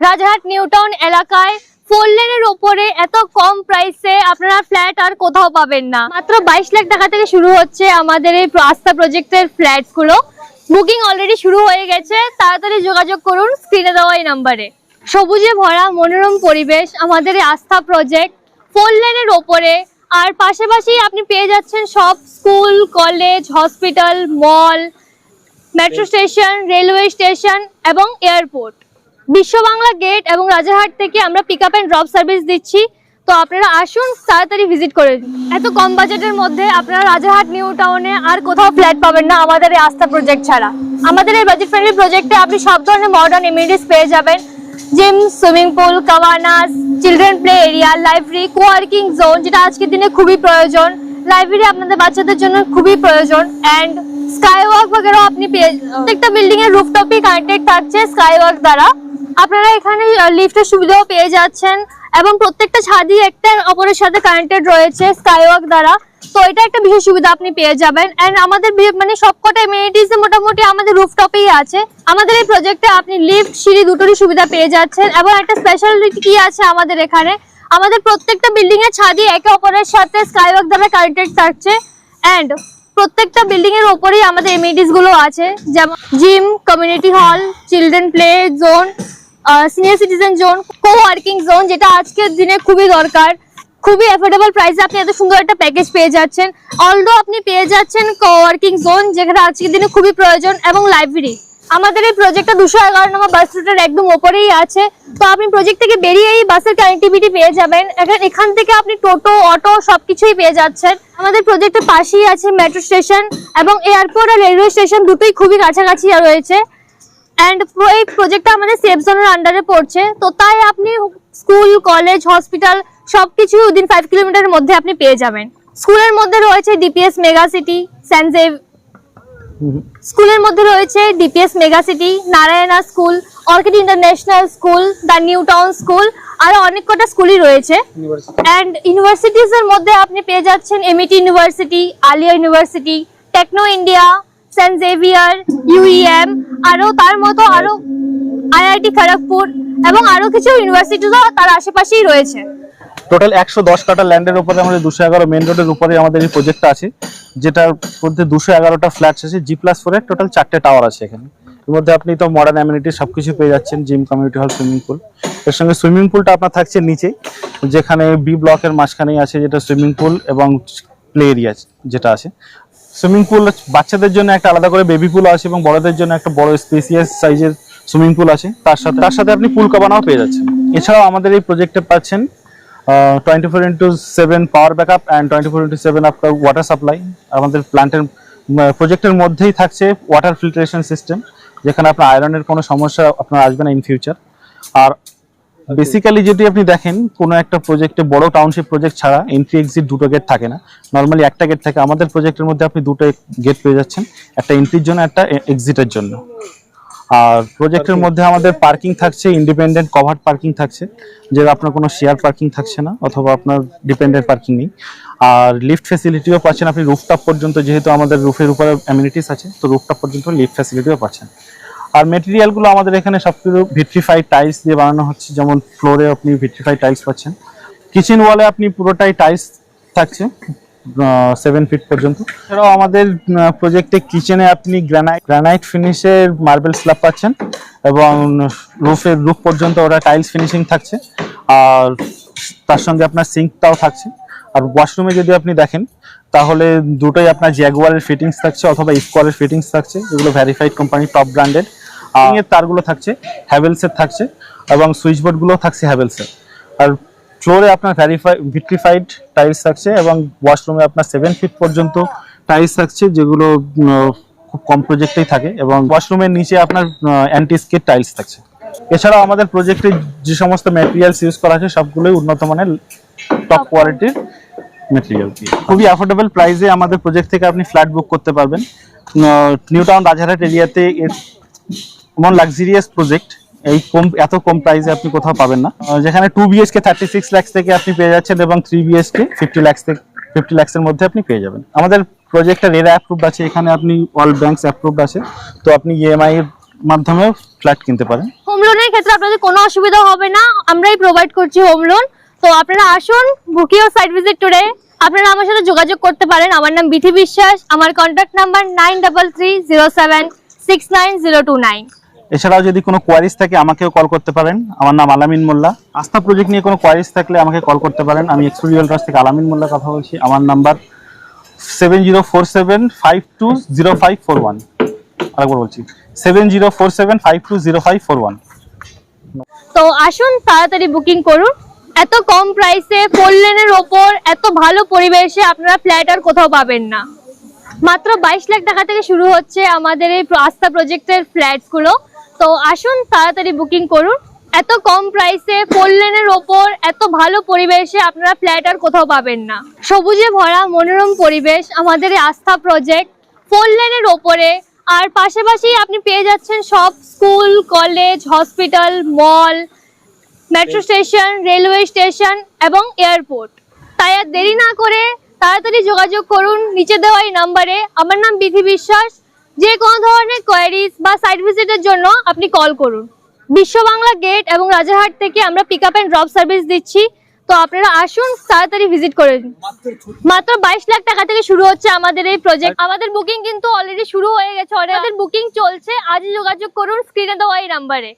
রাজারহাট নিউটাউন এলাকায় ফোর লেনের ওপরে এত কম প্রাইসে আপনারা ফ্ল্যাট আর কোথাও পাবেন না। মাত্র বাইশ লাখ টাকা থেকে শুরু হচ্ছে আমাদের এই আস্থা প্রজেক্টের ফ্ল্যাটসগুলো বুকিং অলরেডি শুরু হয়ে গেছে তাড়াতাড়ি যোগাযোগ করুন স্ক্রিনে দেওয়া এই নাম্বারে সবুজে ভরা মনোরম পরিবেশ আমাদের এই আস্থা প্রজেক্ট ফোর লেনের ওপরে। আর পাশাপাশি আপনি পেয়ে যাচ্ছেন সব school college hospital mall metro station railway station এবং এয়ারপোর্ট বিশ্ব বাংলা গেট এবং রাজারহাট থেকে আমরা pick up and drop service দিচ্ছি। তো আপনারা আসুন, তাড়াতাড়ি ভিজিট করে। এত কম বাজেটের মধ্যে আপনারা রাজারহাট নিউ টাউনে আর কোথাও ফ্ল্যাট পাবেন না আমাদের এই আস্থা প্রজেক্ট ছাড়া। আমাদের এই বাজেট ফ্রেন্ডলি প্রজেক্টে আপনি সব ধরনের মডার্ন ইমিউনিটিস পেয়ে যাবেন। Gym swimming pool কাওয়ানাস children play area library coworking zone যেটা আজকের দিনে খুবই প্রয়োজন। লাইব্রেরি আপনাদের বাচ্চাদের জন্য খুবই প্রয়োজন। অ্যান্ড স্কাই ওয়াক বগেরাও আপনি পেয়ে প্রত্যেকটা বিল্ডিং এর রুফটপই কানেক্টেড থাকছে স্কাই ওয়াক দ্বারা। আপনারা এখানে লিফটের সুবিধাও পেয়ে যাচ্ছেন এবং প্রত্যেকটা ছাদই একটা অপরের সাথে কানেক্টেড রয়েছে স্কাই ওয়াক দ্বারা। তো এটা একটা বিশেষ সুবিধা আপনি পেয়ে যাবেন। এন্ড আমাদের মানে সবকটা এমিনিটিস মোটামুটি আমাদের রুফটপেই আছে। আমাদের এই প্রজেক্টে আপনি লিফট সিঁড়ি দুটোরই সুবিধা পেয়ে যাচ্ছেন এবং একটা স্পেশালিটি কি আছে আমাদের এখানে? আমাদের প্রত্যেকটা বিল্ডিং এর ছাদই একে অপরের সাথে স্কাই ওয়াক দ্বারা কানেক্টেড থাকছে। এন্ড প্রত্যেকটা বিল্ডিং এর ওপরেই আমাদের এমিনিটিসগুলো আছে। যেমন gym community hall children play zone senior citizen zone co working zone যেটা আজকের দিনে খুবই দরকার। খুবই অ্যাফোর্ডেবল প্রাইসে আপনি এত সুন্দর একটা প্যাকেজ পেয়ে যাচ্ছেন। অলদো আপনি পেয়ে যাচ্ছেন কো ওয়ার্কিং জোন যেখানে আজকের দিনে খুবই প্রয়োজন এবং লাইব্রেরি আমাদের এই প্রজেক্টটা দুশো এগারো নম্বর বাস রুটের একদম ওপরেই আছে। তো আপনি প্রজেক্ট থেকে বেরিয়েই বাসের কানেক্টিভিটি পেয়ে যাবেন। এখান থেকে আপনি টোটো, অটো সবকিছুই পেয়ে যাচ্ছেন। আমাদের প্রজেক্টের পাশেই আছে মেট্রো স্টেশন এবং এয়ারপোর্ট আর রেলওয়ে স্টেশন দুটোই খুবই কাছাকাছি রয়েছে। অ্যান্ড এই প্রজেক্টটা আমাদের সেফ জোনের আন্ডারে পড়ছে। তো তাই আপনি স্কুল কলেজ হসপিটাল সবকিছু উইদিন ফাইভ কিলোমিটারের মধ্যে আপনি পেয়ে যাবেন। স্কুলের মধ্যে রয়েছে ডিপিএস মেগা সিটি সেন্ট স্কুলের মধ্যে রয়েছে DPS mega city Narayana school Orchid international school the New Town school আরও অনেক কটা স্কুলই রয়েছে। অ্যান্ড ইউনিভার্সিটিজ এর মধ্যে আপনি পেয়ে যাচ্ছেন MET university Aliah university Techno India Saint Xavier UEM আরও তার মতো আরও আইআইটি খড়গপুর এবং আরও কিছু ইউনিভার্সিটিও তার আশেপাশেই রয়েছে। টোটাল একশো দশ কাটা ল্যান্ডের উপরে আমাদের দুশো এগারো মেন রোডের উপরে আমাদের এই প্রজেক্টটা আছে। যেটার মধ্যে দুশো এগারোটা ফ্ল্যাটস আছে জি প্লাস ফোরের টোটাল চারটে টাওয়ার আছে এখানে। এর মধ্যে আপনি তো মডার্ন অ্যামিনিটি সবকিছু পেয়ে যাচ্ছেন জিম কমিউনিটি হল সুইমিং পুল এর সঙ্গে সুইমিং পুলটা আপনার থাকছে নিচে। যেখানে বি ব্লকের মাঝখানেই আছে যেটা সুইমিং পুল এবং প্লে এরিয়া যেটা আছে। সুইমিং পুল, বাচ্চাদের জন্য একটা আলাদা করে বেবি পুল আছে এবং বড়দের জন্য একটা বড় স্পেসিয়াস সাইজের সুইমিং পুল আছে। তার সাথে তার সাথে আপনি পুল কাবানাও পেয়ে যাচ্ছেন। এছাড়াও আমাদের এই প্রজেক্টে পাচ্ছেন twenty four into seven power backup and twenty four into seven আপনার ওয়াটার সাপ্লাই আমাদের প্ল্যান্টের প্রজেক্টের মধ্যেই থাকছে ওয়াটার ফিল্টারেশন সিস্টেম যেখানে আপনার আয়রনের কোনো সমস্যা আপনার আসবে না ইন ফিউচার আর বেসিক্যালি যদি আপনি দেখেন কোনো একটা প্রজেক্টে বড় টাউনশিপ প্রজেক্ট ছাড়া এন্ট্রি এক্সিট দুটো গেট থাকে না। নর্মালি একটা গেট থাকে আমাদের প্রজেক্টের মধ্যে আপনি দুটো গেট পেয়ে যাচ্ছেন। একটা এন্ট্রির জন্য একটা এক্সিটের জন্য। আর প্রজেক্টের মধ্যে আমাদের পার্কিং থাকছে ইন্ডিপেন্ডেন্ট কভার পার্কিং থাকছে যে আপনার কোনো শেয়ার পার্কিং থাকছে না অথবা আপনার ডিপেন্ডেন্ট পার্কিং নেই। আর লিফট ফ্যাসিলিটিও পাচ্ছেন আপনি রুফটপ পর্যন্ত যেহেতু আমাদের রুফের উপরে অ্যামিনিটিস আছে তো রুফটপ পর্যন্ত লিফট ফ্যাসিলিটিও পাচ্ছেন। আর মেটেরিয়ালগুলো আমাদের এখানে সব কিছু ভিট্রিফাইড টাইলস দিয়ে বানানো হচ্ছে। যেমন ফ্লোরে আপনি ভিট্রিফাইড টাইলস পাচ্ছেন। কিচেন ওয়ালে আপনি পুরোটাই টাইলস থাকছে সেভেন ফিট পর্যন্ত। এছাড়াও আমাদের প্রজেক্টে কিচেনে আপনি গ্রানাইট গ্রানাইট ফিনিশের মার্বেল স্ল্যাব পাচ্ছেন এবং রুফের রুফ পর্যন্ত ওরা টাইলস ফিনিশিং থাকছে। আর তার সঙ্গে আপনার সিঙ্কটাও থাকছে। আর ওয়াশরুমে যদি আপনি দেখেন, তাহলে দুটোই আপনার জ্যাগুয়ারের ফিটিংস থাকছে অথবা ইফকোয়ারের ফিটিংস থাকছে। এগুলো ভ্যারিফাইড কোম্পানি টপ ব্র্যান্ডেড এর তারগুলো থাকছে হ্যাভেলসের থাকছে এবং সুইচ বোর্ডগুলো থাকছে হ্যাভেলসের আর ফ্লোরে আপনার ভ্যারিফাই ভিট্রিফাইড টাইলস থাকছে এবং ওয়াশরুমে আপনার সেভেন ফিট পর্যন্ত টাইলস থাকছে যেগুলো খুব কম প্রজেক্টেই থাকে এবং ওয়াশরুমের নিচে আপনার অ্যান্টি স্কেট টাইলস থাকছে। এছাড়াও আমাদের প্রজেক্টে যে সমস্ত ম্যাটেরিয়ালস ইউজ করা আছে সবগুলোই উন্নত মানের টপ কোয়ালিটির মেটেরিয়াল খুবই অ্যাফোর্ডেবল প্রাইসে আমাদের প্রজেক্ট থেকে আপনি ফ্ল্যাট বুক করতে পারবেন। নিউ টাউন রাজারহাট এরিয়াতে এর এমন লাক্সারিয়াস প্রজেক্ট এই কম এত কম প্রাইসে আপনি কোথাও পাবেন না। যেখানে two BHK thirty six lakhs থেকে আপনি পেয়ে যাচ্ছেন এবং থ্রি বিএসকে ফিফটি ল্যাক্স থেকে ফিফটি ল্যাক্সের মধ্যে আপনি পেয়ে যাবেন। আমাদের প্রজেক্টটা রেরা অ্যাপ্রুভড আছে, এখানে আপনি অল ব্যাংকস অ্যাপ্রুভড আছে। তো আপনি ইএমআই এর মাধ্যমে ফ্ল্যাট কিনতে পারেন। হোম লোনের ক্ষেত্রে আপনাদের কোনো অসুবিধা হবে না, আমরাই প্রোভাইড করছি হোম লোন তো আপনারা আসুন বুকিও সাইট ভিজিট টুরে আপনারা আমার সাথে যোগাযোগ করতে পারেন। আমার নাম বিথি বিশ্বাস, আমার contact number nine double three zero seven six nine zero two nine এছাড়াও যদি কোনো কোয়ারিজ থাকে, আমাকেও কল করতে পারেন। আমার নাম আলামিন মোল্লা। আস্থা প্রজেক্ট নিয়ে কোনো কোয়ারিজ থাকলে আমাকে কল করতে পারেন। আমি এক্সপিরিয়াল ট্রাস্ট থেকে আলামিন মোল্লা কথা বলছি। আমার number seven zero four seven five two zero five four one আরেকবার বলছি seven zero four seven five two zero five four one তো আসুন, তাড়াতাড়ি বুকিং করুন। এত কম প্রাইসে ফোর লেনের ওপর এত ভালো পরিবেশে আপনারা ফ্ল্যাট আর কোথাও পাবেন না। মাত্র বাইশ লাখ টাকা থেকে শুরু হচ্ছে আমাদের এই আস্থা প্রজেক্টের ফ্ল্যাটসগুলো তো আসুন তাড়াতাড়ি বুকিং করুন। এত কম প্রাইসে ফোর লেনের ওপর এত ভালো পরিবেশে আপনারা ফ্ল্যাট আর কোথাও পাবেন না। সবুজে ভরা মনোরম পরিবেশ, আমাদের আস্থা প্রজেক্ট ফোর লেনের ওপরে আর পাশাপাশি আপনি পেয়ে যাচ্ছেন সব school college hospital mall metro station railway station এবং এয়ারপোর্ট তাই আর দেরি না করে তাড়াতাড়ি যোগাযোগ করুন, নিচে দেওয়া এই নাম্বারে আমার নাম বিধি বিশ্বাস। যে কোনো ধরনের কোয়ারিজ বা সাইট ভিজিটের জন্য আপনি কল করুন। বিশ্ব বাংলা গেট এবং রাজারহাট থেকে আমরা pick up and drop service দিচ্ছি। তো আপনারা আসুন তাড়াতাড়ি ভিজিট করে দিন মাত্র বাইশ লাখ টাকা থেকে শুরু হচ্ছে আমাদের এই প্রজেক্ট আমাদের বুকিং কিন্তু অলরেডি শুরু হয়ে গেছে আমাদের বুকিং চলছে। আজই যোগাযোগ করুন স্ক্রিনে দেওয়া এই নাম্বারে